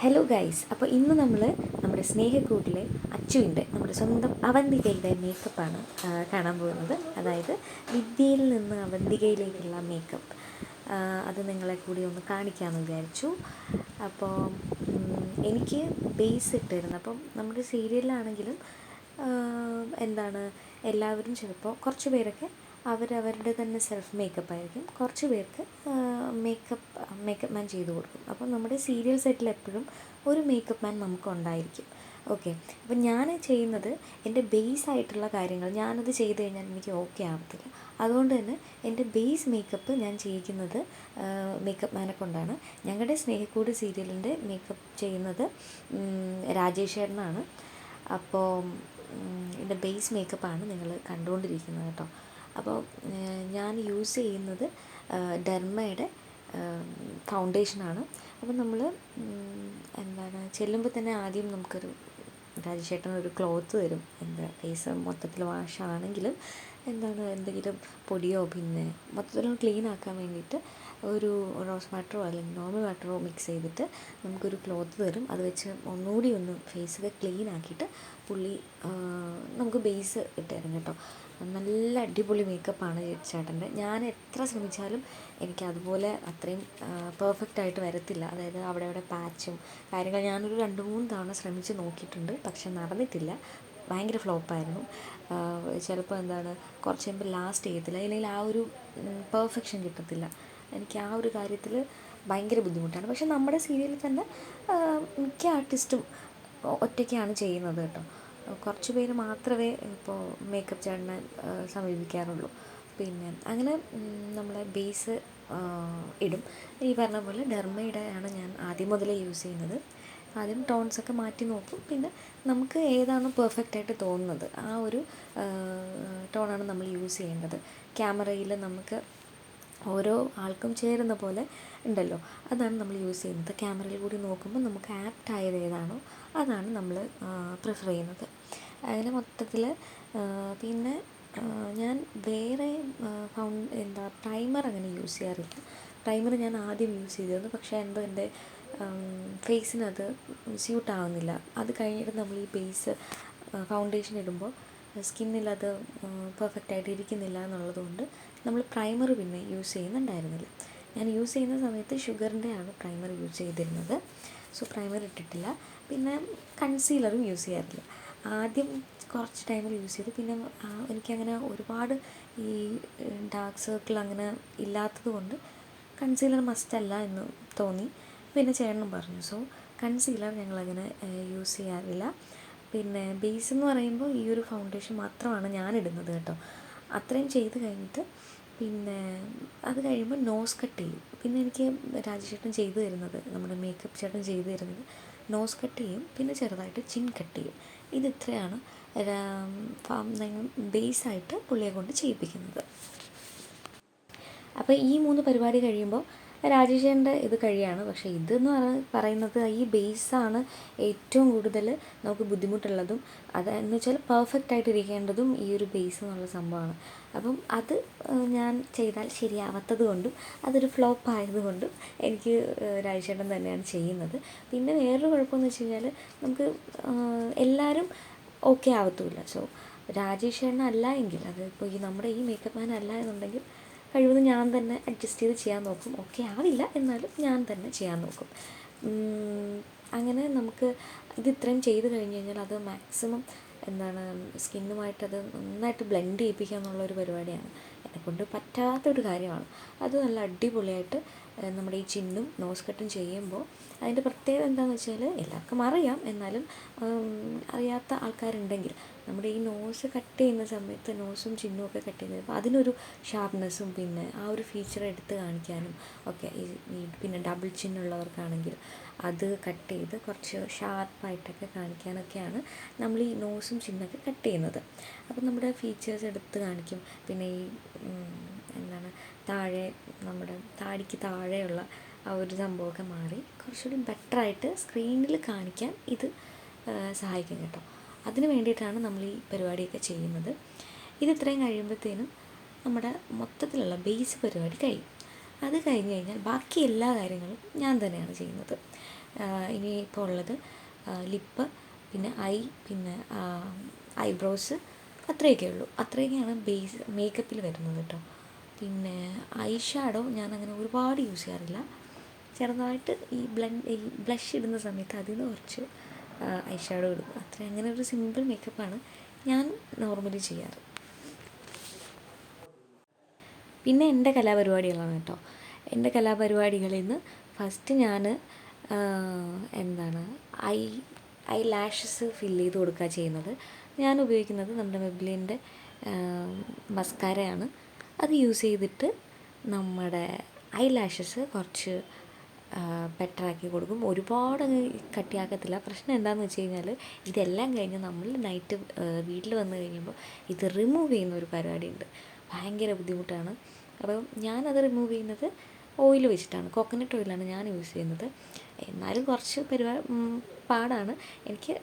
Hello guys അപ്പോൾ ഇന്ന് നമ്മൾ നമ്മുടെ സ്നേഹക്കൂട്ടിലെ അച്ചുവിന്റെ നമ്മുടെ സ്വന്തം അവന്തികയുടെ മേക്കപ്പാണ് കാണാൻ പോകുന്നത്. അതായത് വിദ്യയിൽ നിന്ന് അവന്തികയിലേക്കുള്ള മേക്കപ്പ് അത് നിങ്ങളെ കൂടി ഒന്ന് കാണിക്കാമെന്ന് വിചാരിച്ചു. അപ്പോൾ എനിക്ക് ബേസ് ഇട്ടിരുന്നു. അപ്പം നമ്മുടെ സീരിയലിലാണെങ്കിലും എന്താണ് എല്ലാവരും ചിലപ്പോൾ കുറച്ച് പേരൊക്കെ അവരവരുടെ തന്നെ സെൽഫ് മേക്കപ്പ് ആയിരിക്കും. കുറച്ച് പേർക്ക് മേക്കപ്പ് മേക്കപ്പ് മാൻ ചെയ്തു കൊടുക്കും. അപ്പോൾ നമ്മുടെ സീരിയൽ സെറ്റിൽ എപ്പോഴും ഒരു മേക്കപ്പ് മാൻ നമുക്ക് ഉണ്ടായിരിക്കും. ഓക്കെ അപ്പം ഞാൻ ചെയ്യുന്നത് എന്റെ ബേസ് ആയിട്ടുള്ള കാര്യങ്ങൾ ഞാനത് ചെയ്ത് കഴിഞ്ഞാൽ എനിക്ക് ഓക്കെ ആവത്തില്ല. അതുകൊണ്ട് തന്നെ എന്റെ ബേസ് മേക്കപ്പ് ഞാൻ ചെയ്യിക്കുന്നത് മേക്കപ്പ് മാനെ കൊണ്ടാണ്. ഞങ്ങളുടെ സ്നേഹക്കൂട് സീരിയലിന്റെ മേക്കപ്പ് ചെയ്യുന്നത് രാജേഷ് ചേട്ടനാണ്. അപ്പോൾ എന്റെ ബേസ് മേക്കപ്പാണ് നിങ്ങൾ കണ്ടുകൊണ്ടിരിക്കുന്നത് കേട്ടോ. അപ്പോൾ ഞാൻ യൂസ് ചെയ്യുന്നത് ഡെർമയുടെ ഫൗണ്ടേഷനാണ് അപ്പോൾ നമ്മൾ എന്താണ് ചെല്ലുമ്പോൾ തന്നെ ആദ്യം നമുക്കൊരു രാജേഷേട്ടൻ ഒരു ക്ലോത്ത് തരും. എന്താ ഫേസ് മൊത്തത്തിൽ വാഷാണെങ്കിലും എന്താണ് എന്തെങ്കിലും പൊടിയോ പിന്നെ മൊത്തത്തിലും ക്ലീൻ ആക്കാൻ വേണ്ടിയിട്ട് ഒരു റോസ് വാട്ടറോ അല്ലെങ്കിൽ നോർമൽ വാട്ടറോ മിക്സ് ചെയ്തിട്ട് നമുക്കൊരു ക്ലോത്ത് തരും. അത് വെച്ച് ഒന്നുകൂടി ഒന്ന് ഫേസൊക്കെ ക്ലീൻ ആക്കിയിട്ട് പുള്ളി നമുക്ക് ബേസ് ഇട്ടുതരും കേട്ടോ. നല്ല അടിപൊളി മേക്കപ്പാണ് ചേട്ടന്റെ. ഞാൻ എത്ര ശ്രമിച്ചാലും എനിക്ക് അതുപോലെ അത്രയും പെർഫെക്റ്റ് ആയിട്ട് വരത്തില്ല. അതായത് അവിടെ അവിടെ പാച്ചും കാര്യങ്ങൾ ഞാനൊരു രണ്ട് മൂന്ന് തവണ ശ്രമിച്ച് നോക്കിയിട്ടുണ്ട്. പക്ഷെ നടന്നിട്ടില്ല. ഭയങ്കര ഫ്ലോപ്പായിരുന്നു ചിലപ്പോൾ എന്താണ് കുറച്ച് കഴിയുമ്പോൾ ലാസ്റ്റ് ചെയ്യത്തില്ല. അല്ലെങ്കിൽ ആ ഒരു പെർഫെക്ഷൻ കിട്ടത്തില്ല. എനിക്ക് ആ ഒരു കാര്യത്തിൽ ഭയങ്കര ബുദ്ധിമുട്ടാണ്. പക്ഷെ നമ്മുടെ സീരിയലിൽ തന്നെ മിക്ക ആർട്ടിസ്റ്റും ഒറ്റയ്ക്കാണ് ചെയ്യുന്നത് കേട്ടോ. കുറച്ച് പേര് മാത്രമേ ഇപ്പോൾ മേക്കപ്പ് ചേട്ടനെ സമീപിക്കാറുള്ളൂ. പിന്നെ അങ്ങനെ നമ്മളെ ബേസ് ഇടും. ഈ പറഞ്ഞ പോലെ ഡെർമയുടെ ആണ് ഞാൻ ആദ്യം മുതലേ യൂസ് ചെയ്യുന്നത്. ആദ്യം ടോൺസൊക്കെ മാറ്റി നോക്കും. പിന്നെ നമുക്ക് ഏതാണ് പെർഫെക്റ്റ് ആയിട്ട് തോന്നുന്നത്? ആ ഒരു ടോണാണ് നമ്മൾ യൂസ് ചെയ്യേണ്ടത്. ക്യാമറയിൽ നമുക്ക് ഓരോ ആൾക്കും ചേരുന്ന പോലെ ഉണ്ടല്ലോ. അതാണ് നമ്മൾ യൂസ് ചെയ്യുന്നത്. ക്യാമറയിൽ കൂടി നോക്കുമ്പോൾ നമുക്ക് ആപ്റ്റ് ആയത് ഏതാണോ അതാണ് നമ്മൾ പ്രിഫർ ചെയ്യുന്നത്. അങ്ങനെ മൊത്തത്തിൽ പിന്നെ ഞാൻ വേറെ ഫൗ എന്താ പ്രൈമർ അങ്ങനെ യൂസ് ചെയ്യാറില്ല. പ്രൈമർ ഞാൻ ആദ്യം യൂസ് ചെയ്തിരുന്നു. പക്ഷേ എന്തോ എന്റെ ഫേസിനത് സ്യൂട്ട് ആവുന്നില്ല അത് കഴിഞ്ഞിട്ട് നമ്മൾ ഈ ബേസ് ഫൗണ്ടേഷൻ ഇടുമ്പോൾ സ്കിന്നിൽ അത് പെർഫെക്റ്റ് ആയിട്ട് ഇരിക്കുന്നില്ല എന്നുള്ളതുകൊണ്ട് നമ്മൾ പ്രൈമർ പിന്നെ യൂസ് ചെയ്യുന്നുണ്ടായിരുന്നില്ല. ഞാൻ യൂസ് ചെയ്യുന്ന സമയത്ത് ഷുഗറിന്റെ ആണ് പ്രൈമർ യൂസ് ചെയ്തിരുന്നത്. സോ പ്രൈമർ ഇട്ടിട്ടില്ല. പിന്നെ കൺസീലറും യൂസ് ചെയ്യാറില്ല. ആദ്യം കുറച്ച് ടൈമിൽ യൂസ് ചെയ്തു. പിന്നെ എനിക്കങ്ങനെ ഒരുപാട് ഈ ഡാർക്ക് സർക്കിൾ അങ്ങനെ ഇല്ലാത്തത് കൊണ്ട് കൺസീലർ മസ്റ്റ് അല്ല എന്ന് തോന്നി. പിന്നെ ചേട്ടനും പറഞ്ഞു സോ കൺസീലർ ഞങ്ങളങ്ങനെ യൂസ് ചെയ്യാറില്ല. പിന്നെ ബേസ് എന്ന് പറയുമ്പോൾ ഈ ഒരു ഫൗണ്ടേഷൻ മാത്രമാണ് ഞാൻ ഇടുന്നത് കേട്ടോ. അത്രയും ചെയ്ത് കഴിഞ്ഞിട്ട് പിന്നെ അത് കഴിയുമ്പോൾ നോസ് കട്ട് ചെയ്യും. പിന്നെ എനിക്ക് രാജേഷേട്ടൻ ചെയ്തു തരുന്നത് നമ്മുടെ മേക്കപ്പ് ചേട്ടൻ ചെയ്തു തരുന്നത് നോസ് കട്ട് ചെയ്യും പിന്നെ ചെറുതായിട്ട് ചിൻ കട്ട് ചെയ്യും. ഇത് ഇത്രയാണ് ബേസായിട്ട് പുള്ളിയെ കൊണ്ട് ചെയ്യിപ്പിക്കുന്നത്. അപ്പോൾ ഈ മൂന്ന് പരിപാടി കഴിയുമ്പോൾ രാജേഷേന്റെ ഇത് കഴിയാണ്. പക്ഷേ ഇതെന്ന് പറയുന്നത് ഈ ബേസാണ് ഏറ്റവും കൂടുതൽ നമുക്ക് ബുദ്ധിമുട്ടുള്ളതും അതെന്ന് വെച്ചാൽ പെർഫെക്റ്റ് ആയിട്ട് ഇരിക്കേണ്ടതും ഈ ഒരു ബേസ് എന്നുള്ള സംഭവമാണ്. അപ്പം അത് ഞാൻ ചെയ്താൽ ശരിയാവാത്തത് കൊണ്ടും അതൊരു ഫ്ലോപ്പ് ആയതുകൊണ്ടും എനിക്ക് രാജേഷേട്ടൻ തന്നെയാണ് ചെയ്യുന്നത്. പിന്നെ വേറൊരു കുഴപ്പമെന്ന് വെച്ച് കഴിഞ്ഞാൽ നമുക്ക് എല്ലാവരും ഓക്കെ ആവത്തുമില്ല സോ രാജേഷ് ചേട്ടൻ അല്ല എങ്കിൽ അത് ഇപ്പോൾ ഈ നമ്മുടെ ഈ മേക്കപ്പ് മാൻ അല്ല എന്നുണ്ടെങ്കിൽ കഴിവതും ഞാൻ തന്നെ അഡ്ജസ്റ്റ് ചെയ്ത് ചെയ്യാൻ നോക്കും. ഓക്കെ ആവില്ല എന്നാലും ഞാൻ തന്നെ ചെയ്യാൻ നോക്കും. അങ്ങനെ നമുക്ക് ഇത് ഇത്രയും ചെയ്ത് കഴിഞ്ഞ് കഴിഞ്ഞാൽ അത് മാക്സിമം എന്താണ് സ്കിന്നുമായിട്ട് അത് നന്നായിട്ട് ബ്ലെൻഡ് ചെയ്യിപ്പിക്കുക എന്നുള്ളൊരു പരിപാടിയാണ്. എന്നെക്കൊണ്ട് പറ്റാത്തൊരു കാര്യമാണ്. അത് നല്ല അടിപൊളിയായിട്ട് നമ്മുടെ ഈ ചിന്നും നോസ് കട്ടും ചെയ്യുമ്പോൾ അതിന്റെ പ്രത്യേകത എന്താണെന്ന് വെച്ചാൽ എല്ലാവർക്കും അറിയാം. എന്നാലും അറിയാത്ത ആൾക്കാരുണ്ടെങ്കിൽ നമ്മുടെ ഈ നോസ് കട്ട് ചെയ്യുന്ന സമയത്ത് നോസും ചിന്നും ഒക്കെ കട്ട് ചെയ്യുന്നത് അപ്പോൾ അതിനൊരു ഷാർപ്നെസ്സും പിന്നെ ആ ഒരു ഫീച്ചർ എടുത്ത് കാണിക്കാനും ഒക്കെ ഈ പിന്നെ ഡബിൾ ചിന്നുള്ളവർക്കാണെങ്കിൽ അത് കട്ട് ചെയ്ത് കുറച്ച് ഷാർപ്പായിട്ടൊക്കെ കാണിക്കാനൊക്കെയാണ് നമ്മൾ ഈ നോസും ചിന്നൊക്കെ കട്ട് ചെയ്യുന്നത്. അപ്പം നമ്മുടെ ഫീച്ചേഴ്സ് എടുത്ത് കാണിക്കും. പിന്നെ ഈ എന്താണ് താഴെ നമ്മുടെ താടിക്ക് താഴെയുള്ള ആ ഒരു സംഭവമൊക്കെ മാറി കുറച്ചുകൂടി ബെറ്ററായിട്ട് സ്ക്രീനിൽ കാണിക്കാൻ ഇത് സഹായിക്കും കേട്ടോ. അതിന് വേണ്ടിയിട്ടാണ് നമ്മൾ ഈ പരിപാടിയൊക്കെ ചെയ്യുന്നത്. ഇത് ഇത്രയും കഴിയുമ്പോഴത്തേനും നമ്മുടെ മൊത്തത്തിലുള്ള ബേസ് പരിപാടി കഴിയും. അത് കഴിഞ്ഞ് കഴിഞ്ഞാൽ ബാക്കി എല്ലാ കാര്യങ്ങളും ഞാൻ തന്നെയാണ് ചെയ്യുന്നത്. ഇനി ഇപ്പോൾ ഉള്ളത് ലിപ്പ് പിന്നെ ഐ പിന്നെ ഐബ്രോസ് അത്രയൊക്കെ ഉള്ളൂ. അത്രയൊക്കെയാണ് ബേസ് മേക്കപ്പിൽ വരുന്നത് കേട്ടോ പിന്നെ ഐ ഷാഡോ ഞാൻ അങ്ങനെ ഒരുപാട് യൂസ് ചെയ്യാറില്ല. ചെറുതായിട്ട് ഈ ബ്ലണ്ട് ബ്ലഷ് ഇടുന്ന സമയത്ത് അതിൽ നിന്ന് കുറച്ച് ഐ ഷാഡോ ഇടും. അത്ര അങ്ങനെ ഒരു സിമ്പിൾ മേക്കപ്പാണ് ഞാൻ നോർമലി ചെയ്യാറ്. പിന്നെ എന്റെ കലാപരിപാടികളാണ് കേട്ടോ. എന്റെ കലാപരിപാടികളിൽ നിന്ന് ഫസ്റ്റ് ഞാൻ എന്താണ് ഐ ഐ ലാഷസ് ഫില്ല് ചെയ്ത് കൊടുക്കുക ചെയ്യുന്നത്. ഞാൻ ഉപയോഗിക്കുന്നത് നമ്മുടെ മെബ്ലിന്റെ മസ്കാരയാണ് അത് യൂസ് ചെയ്തിട്ട് നമ്മുടെ ഐ ലാഷസ് കുറച്ച് ബെറ്ററാക്കി കൊടുക്കും. ഒരുപാട് കട്ടിയാക്കത്തില്ല. പ്രശ്നം എന്താണെന്ന് വെച്ച് കഴിഞ്ഞാൽ ഇതെല്ലാം കഴിഞ്ഞ് നമ്മൾ നൈറ്റ് വീട്ടിൽ വന്ന് കഴിയുമ്പോൾ ഇത് റിമൂവ് ചെയ്യുന്ന ഒരു പരിപാടിയുണ്ട്. ഭയങ്കര ബുദ്ധിമുട്ടാണ്. അപ്പോൾ ഞാനത് റിമൂവ് ചെയ്യുന്നത് ഓയിൽ വെച്ചിട്ടാണ്. കോക്കനട്ട് ഓയിലാണ് ഞാൻ യൂസ് ചെയ്യുന്നത്. എന്നാലും കുറച്ച് പരിപാ പാടാണ്. എനിക്ക്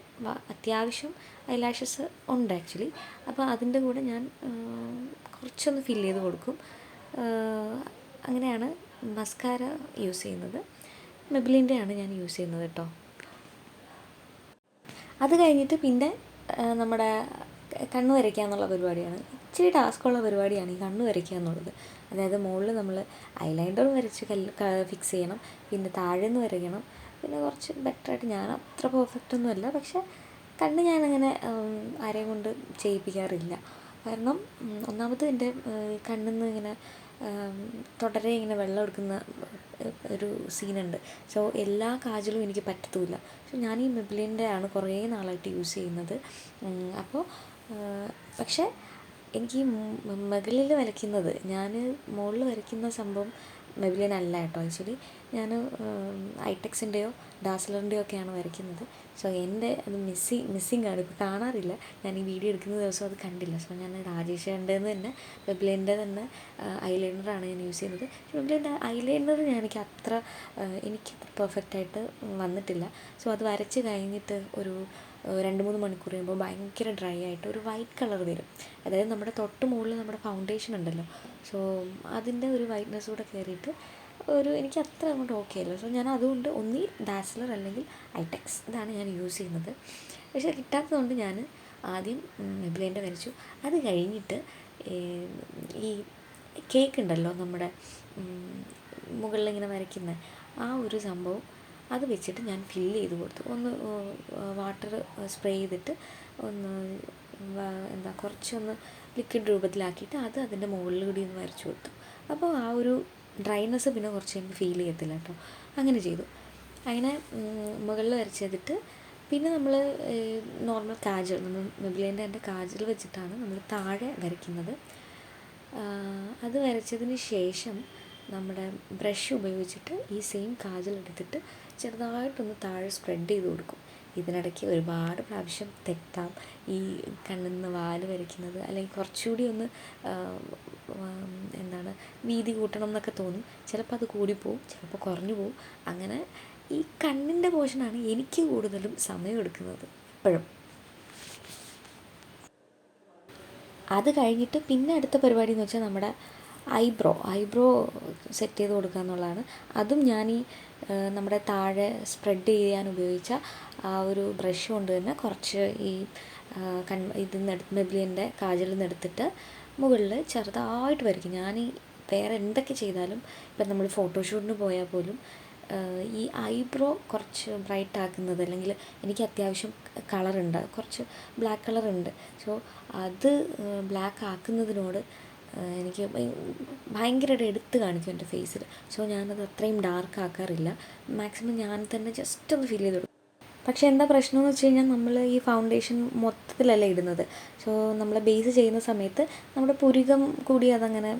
അത്യാവശ്യം ഐലാഷസ് ഉണ്ട് ആക്ച്വലി അപ്പോൾ അതിന്റെ കൂടെ ഞാൻ കുറച്ചൊന്ന് ഫിൽ ചെയ്ത് കൊടുക്കും. അങ്ങനെയാണ് മസ്കാര യൂസ് ചെയ്യുന്നത്. മെബിലിന്റെ ആണ് ഞാൻ യൂസ് ചെയ്യുന്നത് കേട്ടോ അത് കഴിഞ്ഞിട്ട് പിന്നെ നമ്മുടെ കണ്ണ് വരയ്ക്കുക എന്നുള്ള പരിപാടിയാണ്. ഇച്ചിരി ടാസ്ക്കുള്ള പരിപാടിയാണ് ഈ കണ്ണ് വരയ്ക്കുക എന്നുള്ളത്. അതായത് മുകളിൽ നമ്മൾ ഐലൈനർ വരച്ച് കല്ല് ഫിക്സ് ചെയ്യണം പിന്നെ താഴെ നിന്ന് വരയ്ക്കണം. പിന്നെ കുറച്ച് ബെറ്ററായിട്ട് ഞാൻ അത്ര പെർഫെക്റ്റ് ഒന്നുമല്ല പക്ഷേ കണ്ണ് ഞാനങ്ങനെ ആരെയും കൊണ്ട് ചെയ്യിപ്പിക്കാറില്ല. കാരണം ഒന്നാമത് എന്റെ കണ്ണിൽ നിന്ന് ഇങ്ങനെ തുടരെ ഇങ്ങനെ വെള്ളം എടുക്കുന്ന ഒരു സീനുണ്ട് സോ എല്ലാ കാജലും എനിക്ക് പറ്റത്തുമില്ല. സോ ഞാൻ ഈ മെബിലിന്റെ ആണ് കുറേ നാളായിട്ട് യൂസ് ചെയ്യുന്നത്. അപ്പോൾ പക്ഷേ എനിക്ക് മുകളിൽ വരയ്ക്കുന്നത് ഞാൻ മുകളിൽ വരയ്ക്കുന്ന സംഭവം മെബിലിൻ അല്ല കേട്ടോ ആക്ച്വലി ഞാൻ ഐടെക്സിന്റെയോ ഡാസ്ലറിന്റെയോ ഒക്കെയാണ് വരയ്ക്കുന്നത്. സോ എന്റെ അത് മിസ്സിങ് മിസ്സിങ് ആണ്. ഇപ്പോൾ കാണാറില്ല. ഞാൻ ഈ വീഡിയോ എടുക്കുന്ന ദിവസം അത് കണ്ടില്ല. സോ ഞാൻ രാജേഷേന്റെ തന്നെ വെബ്ലൈന്റെ തന്നെ ഐലൈനറാണ് ഞാൻ യൂസ് ചെയ്യുന്നത്. വെബ്ലൈന്റെ ഐലൈനർ ഞാൻ എനിക്ക് അത്ര എനിക്ക് പെർഫെക്റ്റായിട്ട് വന്നിട്ടില്ല. സോ അത് വരച്ച് കഴിഞ്ഞിട്ട് ഒരു രണ്ട് മൂന്ന് മണിക്കൂർ കഴിയുമ്പോൾ ഭയങ്കര ഡ്രൈ ആയിട്ട് ഒരു വൈറ്റ് കളർ വരും. അതായത് നമ്മുടെ തൊട്ട് മുകളിൽ നമ്മുടെ ഫൗണ്ടേഷൻ ഉണ്ടല്ലോ. സോ അതിന്റെ ഒരു വൈറ്റ്നെസ് കൂടെ കയറിയിട്ട് ഒരു എനിക്ക് അത്ര അങ്ങോട്ട് ഓക്കെ അല്ല സോ ഞാൻ അതുകൊണ്ട് ഒന്നി ഡാസ്ലർ അല്ലെങ്കിൽ ഐടെക്സ് ഇതാണ് ഞാൻ യൂസ് ചെയ്യുന്നത്. പക്ഷേ കിട്ടാത്തതുകൊണ്ട് ഞാൻ ആദ്യം മെബ്ലേന്റെ വരച്ചു അത് കഴിഞ്ഞിട്ട് ഈ കേക്ക് ഉണ്ടല്ലോ നമ്മുടെ മുകളിൽ ഇങ്ങനെ വരയ്ക്കുന്ന ആ ഒരു സംഭവം അത് വെച്ചിട്ട് ഞാൻ ഫില്ല് ചെയ്ത് കൊടുത്തു. ഒന്ന് വാട്ടർ സ്പ്രേ ചെയ്തിട്ട് ഒന്ന് എന്താ കുറച്ചൊന്ന് ലിക്വിഡ് രൂപത്തിലാക്കിയിട്ട് അത് അതിന്റെ മുകളിൽ കൂടി ഒന്ന് വരച്ചു കൊടുത്തു. അപ്പോൾ ആ ഒരു ഡ്രൈനെസ് പിന്നെ കുറച്ച് എനിക്ക് ഫീൽ ചെയ്യത്തില്ല കേട്ടോ. അങ്ങനെ ചെയ്തു. അങ്ങനെ മുകളിൽ വരച്ചെടുത്തിട്ട് പിന്നെ നമ്മൾ നോർമൽ കാജൽ നമ്മൾ മെബിലേന്റെ എന്റെ കാജൽ വെച്ചിട്ടാണ് നമ്മൾ താഴെ വരയ്ക്കുന്നത്. അത് വരച്ചതിന് ശേഷം നമ്മുടെ ബ്രഷ് ഉപയോഗിച്ചിട്ട് ഈ സെയിം കാജൽ എടുത്തിട്ട് ചെറുതായിട്ടൊന്ന് താഴെ സ്പ്രെഡ് ചെയ്ത് കൊടുക്കും. ഇതിനിടയ്ക്ക് ഒരുപാട് പ്രാവശ്യം തെറ്റാം ഈ കണ്ണിൽ നിന്ന് വാൽ വരയ്ക്കുന്നത് അല്ലെങ്കിൽ കുറച്ചുകൂടി ഒന്ന് എന്താണ് വീതി കൂട്ടണം എന്നൊക്കെ തോന്നും. ചിലപ്പോൾ അത് കൂടിപ്പോവും ചിലപ്പോൾ കുറഞ്ഞു പോവും. അങ്ങനെ ഈ കണ്ണിന്റെ പോർഷനാണ് എനിക്ക് കൂടുതലും സമയം എടുക്കുന്നത് എപ്പോഴും അത് കഴിഞ്ഞിട്ട് പിന്നെ അടുത്ത പരിപാടി എന്ന് വെച്ചാൽ നമ്മുടെ ഐബ്രോ ഐബ്രോ സെറ്റ് ചെയ്ത് കൊടുക്കുക എന്നുള്ളതാണ്. അതും ഞാൻ ഈ നമ്മുടെ താഴെ സ്പ്രെഡ് ചെയ്യാൻ ഉപയോഗിച്ച ആ ഒരു ബ്രഷ് കൊണ്ട് തന്നെ കുറച്ച് ഈ കൺ ഇതിൽ നിന്ന് മെബ്ലിയന്റെ കാജലിൽ നിന്ന് എടുത്തിട്ട് മുകളിൽ ചെറുതായിട്ട് വരയ്ക്കും. ഞാൻ ഈ വേറെ എന്തൊക്കെ ചെയ്താലും ഇപ്പം നമ്മൾ ഫോട്ടോഷൂട്ടിന് പോയാൽ പോലും ഈ ഐബ്രോ കുറച്ച് ബ്രൈറ്റ് ആക്കുന്നത് അല്ലെങ്കിൽ എനിക്ക് അത്യാവശ്യം കളറുണ്ട് കുറച്ച് ബ്ലാക്ക് കളറുണ്ട് സോ അത് ബ്ലാക്ക് ആക്കുന്നതിനോട് എനിക്ക് ഭയങ്കരമായിട്ട് എടുത്ത് കാണിക്കും എന്റെ ഫേസിൽ സോ ഞാനത് അത്രയും ഡാർക്ക് ആക്കാറില്ല. മാക്സിമം ഞാൻ തന്നെ ജസ്റ്റ് ഒന്ന് ഫീൽ ചെയ്ത് കൊടുക്കും. പക്ഷേ എന്താ പ്രശ്നം എന്ന് വെച്ച് കഴിഞ്ഞാൽ നമ്മൾ ഈ ഫൗണ്ടേഷൻ മൊത്തത്തിലല്ല ഇടുന്നത്. സോ നമ്മൾ ബേസ് ചെയ്യുന്ന സമയത്ത് നമ്മുടെ പുരികം കൂടി അതങ്ങനെ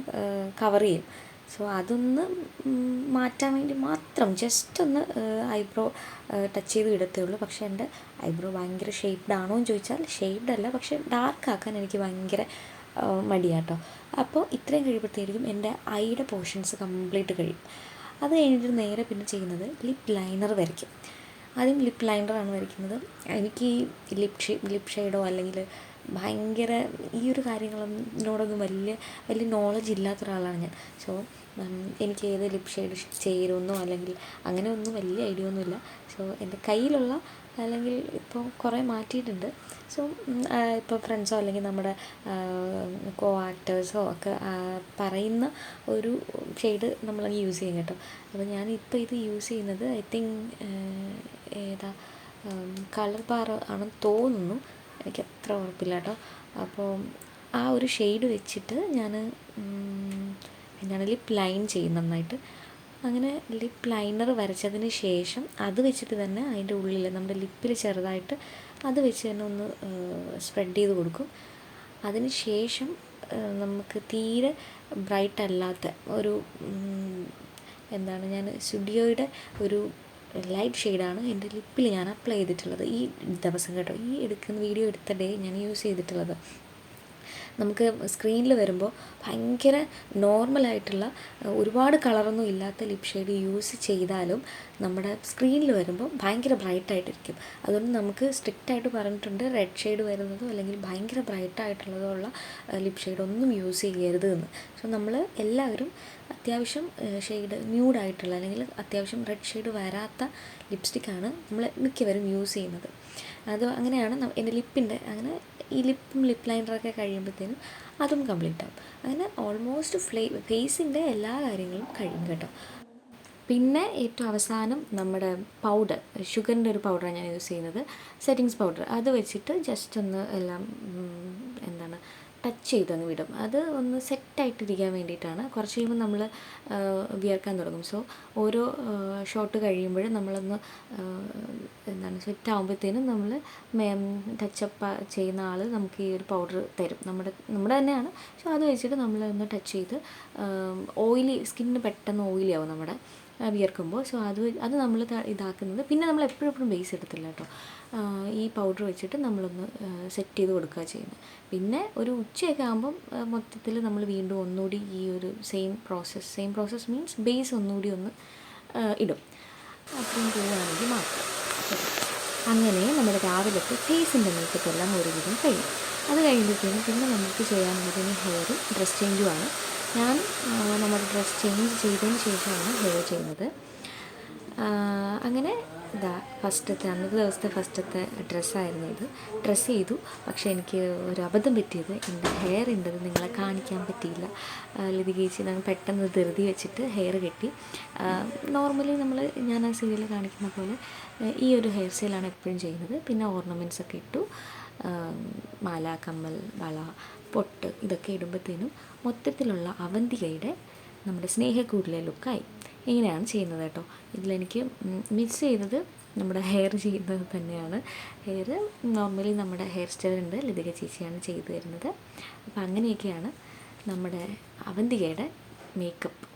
കവർ ചെയ്യും. സോ അതൊന്ന് മാറ്റാൻ വേണ്ടി മാത്രം ജസ്റ്റ് ഒന്ന് ഐബ്രോ ടച്ച് ചെയ്ത് ഇടത്തേ ഉള്ളൂ. പക്ഷേ എന്റെ ഐബ്രോ ഭയങ്കര ഷേപ്ഡ് ആണോ എന്ന് ചോദിച്ചാൽ ഷേപ്ഡ് അല്ല. പക്ഷേ ഡാർക്ക് ആക്കാൻ എനിക്ക് ഭയങ്കര മടിയാട്ടോ. അപ്പോൾ ഇത്രയും കഴിയുമ്പോഴത്തേക്കും എന്റെ ഐയുടെ പോർഷൻസ് കംപ്ലീറ്റ് കഴിയും. അത് കഴിഞ്ഞിട്ട് നേരെ പിന്നെ ചെയ്യുന്നത് ലിപ് ലൈനർ വരയ്ക്കും. ആദ്യം ലിപ്പ് ലൈനറാണ് വരയ്ക്കുന്നത്. എനിക്ക് ഈ ലിപ് ഷേ ലിപ് ഷെയ്ഡോ അല്ലെങ്കിൽ ഭയങ്കര ഈ ഒരു കാര്യങ്ങളോടൊന്നും വലിയ വലിയ നോളജ് ഇല്ലാത്ത ഒരാളാണ് ഞാൻ. സോ എനിക്ക് ഏത് ലിപ് ഷെയ്ഡ് ചേരുമെന്നോ അല്ലെങ്കിൽ അങ്ങനെ ഒന്നും വലിയ ഐഡിയ ഒന്നുമില്ല. സോ എന്റെ കയ്യിലുള്ള അല്ലെങ്കിൽ ഇപ്പോൾ കുറേ മാറ്റിയിട്ടുണ്ട്. സോ ഇപ്പോൾ ഫ്രണ്ട്സോ അല്ലെങ്കിൽ നമ്മുടെ കോ ആക്ടേഴ്സോ ഒക്കെ പറയുന്ന ഒരു ഷെയ്ഡ് നമ്മൾ യൂസ് ചെയ്യും കേട്ടോ. അപ്പോൾ ഞാൻ ഇപ്പോൾ ഇത് യൂസ് ചെയ്യുന്നത് ഐ തിങ്ക് ഏതാ കളർ ബാർ ആണെന്ന് തോന്നുന്നു. എനിക്ക് അത്ര ഉറപ്പില്ല കേട്ടോ. അപ്പോൾ ആ ഒരു ഷെയ്ഡ് വെച്ചിട്ട് ഞാൻ എന്നാണെങ്കിൽ ലിപ്പ് ലൈൻ ചെയ്യും നന്നായിട്ട്. അങ്ങനെ ലിപ്പ് ലൈനർ വരച്ചതിന് ശേഷം അത് വെച്ചിട്ട് തന്നെ അതിന്റെ ഉള്ളിൽ നമ്മുടെ ലിപ്പിൽ ചെറുതായിട്ട് അത് വെച്ച് തന്നെ ഒന്ന് സ്പ്രെഡ് ചെയ്ത് കൊടുക്കും. അതിന് ശേഷം നമുക്ക് തീരെ ബ്രൈറ്റ് അല്ലാത്ത ഒരു എന്താണ് ഞാൻ സ്റ്റുഡിയോയുടെ ഒരു ലൈറ്റ് ഷെയ്ഡാണ് എന്റെ ലിപ്പിൽ ഞാൻ അപ്ലൈ ചെയ്തിട്ടുള്ളത്. ഈ ദിവസം കേട്ടോ ഈ എടുക്കുന്ന വീഡിയോ എടുത്ത ഡേ ഞാൻ യൂസ് ചെയ്തിട്ടുള്ളത്. നമുക്ക് സ്ക്രീനിൽ വരുമ്പോൾ ഭയങ്കര നോർമലായിട്ടുള്ള ഒരുപാട് കളറൊന്നും ഇല്ലാത്ത ലിപ് ഷെയ്ഡ് യൂസ് ചെയ്താലും നമ്മുടെ സ്ക്രീനിൽ വരുമ്പോൾ ഭയങ്കര ബ്രൈറ്റായിട്ടിരിക്കും അതുകൊണ്ട് നമുക്ക് സ്ട്രിക്റ്റായിട്ട് പറഞ്ഞിട്ടുണ്ട് റെഡ് ഷെയ്ഡ് വരുന്നതോ അല്ലെങ്കിൽ ഭയങ്കര ബ്രൈറ്റായിട്ടുള്ളതോ ഉള്ള ലിപ് ഷെയ്ഡ് ഒന്നും യൂസ് ചെയ്യരുത് എന്ന്. സോ നമ്മൾ എല്ലാവരും അത്യാവശ്യം ഷെയ്ഡ് ന്യൂഡായിട്ടുള്ള അല്ലെങ്കിൽ അത്യാവശ്യം റെഡ് ഷെയ്ഡ് വരാത്ത ലിപ്സ്റ്റിക്കാണ് നമ്മൾ മിക്കവരും യൂസ് ചെയ്യുന്നത്. അത് അങ്ങനെയാണ് എന്റെ ലിപ്പിന്റെ അങ്ങനെ ഈ ലിപ്പും ലിപ്പ് ലൈനറൊക്കെ കഴിയുമ്പോഴത്തേനും അതും കംപ്ലീറ്റ് ആവും. അങ്ങനെ ഓൾമോസ്റ്റ് ഫ്ലേ ഫേസിന്റെ എല്ലാ കാര്യങ്ങളും കഴിയും കേട്ടോ. പിന്നെ ഏറ്റവും അവസാനം നമ്മുടെ പൗഡർ ഷുഗറിന്റെ ഒരു പൗഡറാണ് ഞാൻ യൂസ് ചെയ്യുന്നത്. സെറ്റിങ്സ് പൗഡർ അത് വെച്ചിട്ട് ജസ്റ്റ് ഒന്ന് എല്ലാം എന്താണ് ടച്ച് ചെയ്തങ്ങ് വിടും. അത് ഒന്ന് സെറ്റായിട്ടിരിക്കാൻ വേണ്ടിയിട്ടാണ്. കുറച്ച് കഴിയുമ്പോൾ നമ്മൾ വിയർക്കാൻ തുടങ്ങും. സോ ഓരോ ഷോട്ട് കഴിയുമ്പോഴും നമ്മളൊന്ന് എന്താണ് സെറ്റ് ആകുമ്പോഴത്തേനും നമ്മൾ ടച്ചപ്പ് ചെയ്യുന്ന ആൾ നമുക്ക് ഈ ഒരു പൗഡർ തരും. നമ്മുടെ നമ്മുടെ തന്നെയാണ്. സോ അത് വെച്ചിട്ട് നമ്മൾ ഒന്ന് ടച്ച് ചെയ്ത് ഓയിലി സ്കിന്നിന് പെട്ടെന്ന് ഓയിലി ആവും നമ്മുടെ. വിയർക്കുമ്പോൾ. സോ അത് അത് നമ്മൾ ഇതാക്കുന്നത്. പിന്നെ നമ്മൾ എപ്പോഴും എപ്പോഴും ബേസ് എടുത്തില്ല കേട്ടോ. ഈ പൗഡർ വെച്ചിട്ട് നമ്മളൊന്ന് സെറ്റ് ചെയ്ത് കൊടുക്കുക ചെയ്യുന്നത് പിന്നെ ഒരു ഉച്ചയൊക്കെ ആകുമ്പം മൊത്തത്തിൽ നമ്മൾ വീണ്ടും ഒന്നുകൂടി ഈ ഒരു same process same process means base ഒന്നുകൂടി ഒന്ന് ഇടും. അത്രയും പോവുകയാണെങ്കിൽ മാത്രം. അങ്ങനെ നമ്മുടെ രാവിലത്തെ ഫേസിന്റെ മേക്കപ്പ് എല്ലാം ഒരുവിധം കഴിയും. അത് കഴിയുമ്പോഴത്തേനും പിന്നെ നമുക്ക് ചെയ്യാനുള്ളതിന് ഹെയറും ഡ്രസ് ചേഞ്ചുമാണ് ഞാൻ നമ്മുടെ ഡ്രസ്സ് ചേഞ്ച് ചെയ്തതിന് ശേഷമാണ് ഹെയർ ചെയ്യുന്നത്. അങ്ങനെ ഇതാ ഫസ്റ്റത്തെ അന്നത്തെ ദിവസത്തെ ഫസ്റ്റത്തെ ഡ്രസ്സായിരുന്നു ഇത്. ഡ്രസ്സ് ചെയ്തു. പക്ഷേ എനിക്ക് ഒരു അബദ്ധം പറ്റിയത്. എന്റെ ഹെയർ ഉണ്ടത് നിങ്ങളെ കാണിക്കാൻ പറ്റിയില്ല. ലതികേച്ചി ഞാൻ പെട്ടെന്ന് ധൃതി വെച്ചിട്ട് ഹെയർ കെട്ടി. നോർമലി നമ്മൾ ഞാൻ ആ സീരിയൽ കാണിക്കുന്ന പോലെ ഈ ഒരു ഹെയർ സ്റ്റൈലാണ് എപ്പോഴും ചെയ്യുന്നത്. പിന്നെ ഓർണമെന്റ്സ് ഒക്കെ ഇട്ടു. മാല കമ്മൽ വള പൊട്ട് ഇതൊക്കെ ഇടുമ്പോഴത്തേനും മൊത്തത്തിലുള്ള അവന്തികയുടെ നമ്മുടെ സ്നേഹക്കൂടിലെ ലുക്കായി. ഇങ്ങനെയാണ് ചെയ്യുന്നത് കേട്ടോ. ഇതിലെനിക്ക് മിക്സ് ചെയ്തത് നമ്മുടെ ഹെയർ ചെയ്യുന്നത് തന്നെയാണ്. ഹെയർ നോർമലി നമ്മുടെ ഹെയർ സ്റ്റൈൽ ഉണ്ട്. ലതിക ചേച്ചിയാണ് ചെയ്തു തരുന്നത്. അപ്പോൾ അങ്ങനെയൊക്കെയാണ് നമ്മുടെ അവന്തികയുടെ മേക്കപ്പ്.